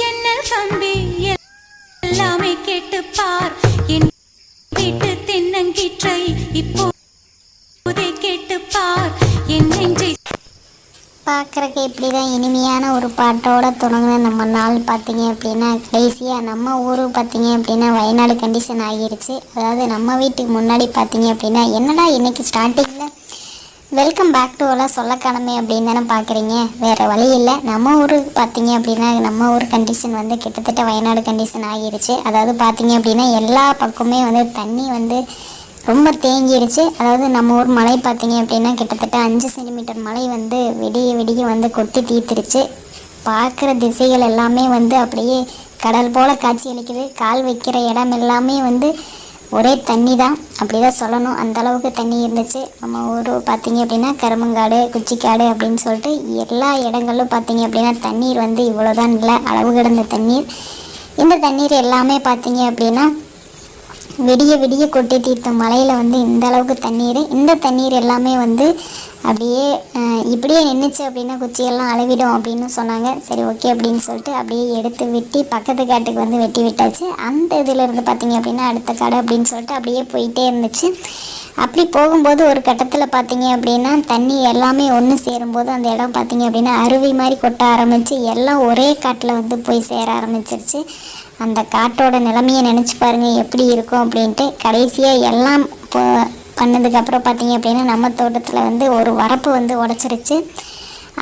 தம்பி எல்லாமே கேட்டு பார் என் வீட்டு தென்னங்கீற்றை இப்போ கேட்டு பார் என் நெஞ்சை பார்க்குறக்கு இப்படி தான் இனிமையான ஒரு பாட்டோட தொடங்கின நம்ம நாள் பார்த்தீங்க அப்படின்னா கடைசியாக நம்ம ஊர் பார்த்தீங்க அப்படின்னா வயநாடு கண்டிஷன் ஆகிருச்சு. அதாவது நம்ம வீட்டுக்கு முன்னாடி பார்த்தீங்க அப்படின்னா என்னடா இன்னைக்கு ஸ்டார்டிங் வெல்கம் பேக் டு எல்லாம் சொல்ல காணமே அப்படின்னு தானே பார்க்குறீங்க வேறு வழி இல்லை. நம்ம ஊருக்கு பார்த்தீங்க அப்படின்னா நம்ம ஊர் கண்டிஷன் வந்து கிட்டத்தட்ட வயநாடு கண்டிஷன் ஆகிருச்சு. அதாவது பார்த்தீங்க அப்படின்னா எல்லா பக்கமே வந்து தண்ணி வந்து ரொம்ப தேங்கிருச்சு. அதாவது நம்ம ஊர் மழை பார்த்தீங்க அப்படின்னா கிட்டத்தட்ட அஞ்சு சென்டிமீட்டர் மழை வந்து விடிய விடிய வந்து கொட்டி தீர்த்துருச்சு பார்க்குற திசைகள் எல்லாமே வந்து அப்படியே கடல் போல் காட்சி அளிக்குது. கால் வைக்கிற இடம் எல்லாமே வந்து ஒரே தண்ணி தான் அப்படி தான் சொல்லணும். அந்த அளவுக்கு தண்ணி இருந்துச்சு. நம்ம ஊர் பார்த்தீங்க அப்படின்னா கருமங்காடு குச்சிக்காடு அப்படின்னு சொல்லிட்டு எல்லா இடங்களும் பார்த்தீங்க அப்படின்னா தண்ணீர் வந்து இவ்வளோதான் இல்லை. அளவு கிடந்த தண்ணீர். இந்த தண்ணீர் எல்லாமே பார்த்தீங்க அப்படின்னா விடிய விடிய கொட்டி தீர்த்த மலையில் வந்து இந்த அளவுக்கு தண்ணீர். இந்த தண்ணீர் எல்லாமே வந்து அப்படியே இப்படியே நின்றுச்சு அப்படின்னா குச்சியெல்லாம் அளவிடும் அப்படின்னு சொன்னாங்க. சரி ஓகே அப்படின்னு சொல்லிட்டு அப்படியே எடுத்து வெட்டி பக்கத்து காட்டுக்கு வந்து வெட்டி விட்டாச்சு. அந்த இதில் இருந்து பார்த்தீங்க அப்படின்னா அடுத்த காடு அப்படின்னு சொல்லிட்டு அப்படியே போயிட்டே இருந்துச்சு. அப்படி போகும்போது ஒரு கட்டத்தில் பார்த்தீங்க அப்படின்னா தண்ணி எல்லாமே ஒன்று சேரும்போது அந்த இடம் பார்த்தீங்க அப்படின்னா அருவி மாதிரி கொட்ட ஆரம்பிச்சு எல்லாம் ஒரே காட்டில் வந்து போய் சேர ஆரம்பிச்சிருச்சு. அந்த காட்டோட நிலைமையை நினச்சி பாருங்கள் எப்படி இருக்கும் அப்படின்ட்டு. கடைசியாக எல்லாம் இப்போ பண்ணதுக்கப்புறம் பார்த்தீங்க அப்படின்னா நம்ம தோட்டத்தில் வந்து ஒரு வரப்பு வந்து உடச்சிருச்சு.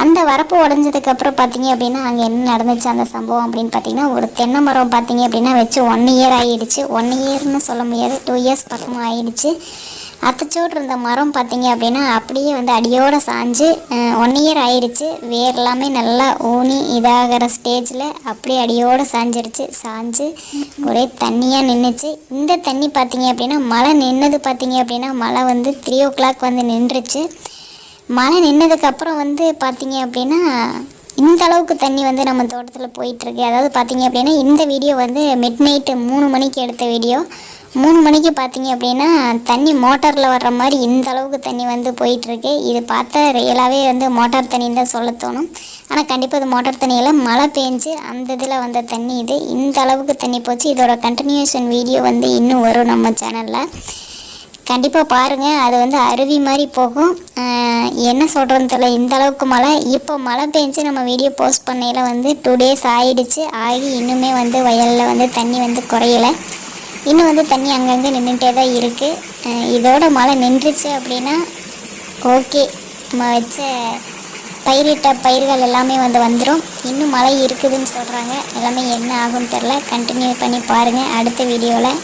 அந்த வரப்பு உடஞ்சதுக்கப்புறம் பார்த்தீங்க அப்படின்னா அங்கே என்ன நடந்துச்சு அந்த சம்பவம் அப்படின்னு பார்த்தீங்கன்னா ஒரு தென்னை மரம் பார்த்தீங்க அப்படின்னா வச்சு ஒன் இயர் ஆகிடுச்சு ஒன் இயர்னு சொல்ல முடியாது டூ இயர்ஸ் பக்கமாக ஆகிடுச்சு அத்தச்சோடு இருந்த மரம் பார்த்தீங்க அப்படின்னா அப்படியே வந்து அடியோடு சாஞ்சு ஒன் இயர் ஆயிடுச்சு வேர் எல்லாமே நல்லா ஊனி இதாகிற ஸ்டேஜில் அப்படியே அடியோடு சாஞ்சிருச்சு. சாஞ்சு ஒரே தண்ணியாக நின்றுச்சு இந்த தண்ணி பார்த்தீங்க அப்படின்னா மழை நின்னது பார்த்தீங்க அப்படின்னா மழை வந்து த்ரீ ஓ கிளாக் வந்து நின்றுச்சு. மழை நின்னதுக்கப்புறம் வந்து பார்த்தீங்க அப்படின்னா இந்த அளவுக்கு தண்ணி வந்து நம்ம தோட்டத்தில் போயிட்டுருக்கு அதாவது பார்த்தீங்க அப்படின்னா இந்த வீடியோ வந்து மிட் நைட்டு மூணு மணிக்கு எடுத்த வீடியோ மூணு மணிக்கு பார்த்தீங்க அப்படின்னா தண்ணி மோட்டாரில் வர்ற மாதிரி இந்த அளவுக்கு தண்ணி வந்து போயிட்டுருக்கு. இது பார்த்தா ரியலாகவே வந்து மோட்டார் தண்ணின்னு தான் சொல்ல தோணும். ஆனால் கண்டிப்பாக இது மோட்டார் தண்ணியில் மழை பெஞ்சு அந்த இதில் வந்த தண்ணி இது. இந்த அளவுக்கு தண்ணி போச்சு. இதோட கண்டினியூஷன் வீடியோ வந்து இன்னும் வரும் நம்ம சேனலில் கண்டிப்பாக பாருங்கள் அது வந்து அருவி மாதிரி போகும். என்ன சொல்கிறதுன்னு தெரியல. இந்த அளவுக்கு மழை. இப்போ மழை பெஞ்சு நம்ம வீடியோ போஸ்ட் பண்ணையில் வந்து டூ டேஸ் ஆகிடுச்சு ஆகி இன்னுமே வந்து வயலில் வந்து தண்ணி வந்து குறையலை. இன்னும் வந்து தண்ணி அங்கங்கே நின்றுட்டே தான் இருக்குது இதோட மழை நின்றுச்சு அப்படின்னா ஓகே. நம்ம வச்ச பயிரிட்ட பயிர்கள் எல்லாமே வந்து வந்துடும் இன்னும் மழை இருக்குதுன்னு சொல்கிறாங்க எல்லாமே என்ன ஆகும்னு தெரில கண்டினியூ பண்ணி பாருங்கள் அடுத்த வீடியோவில்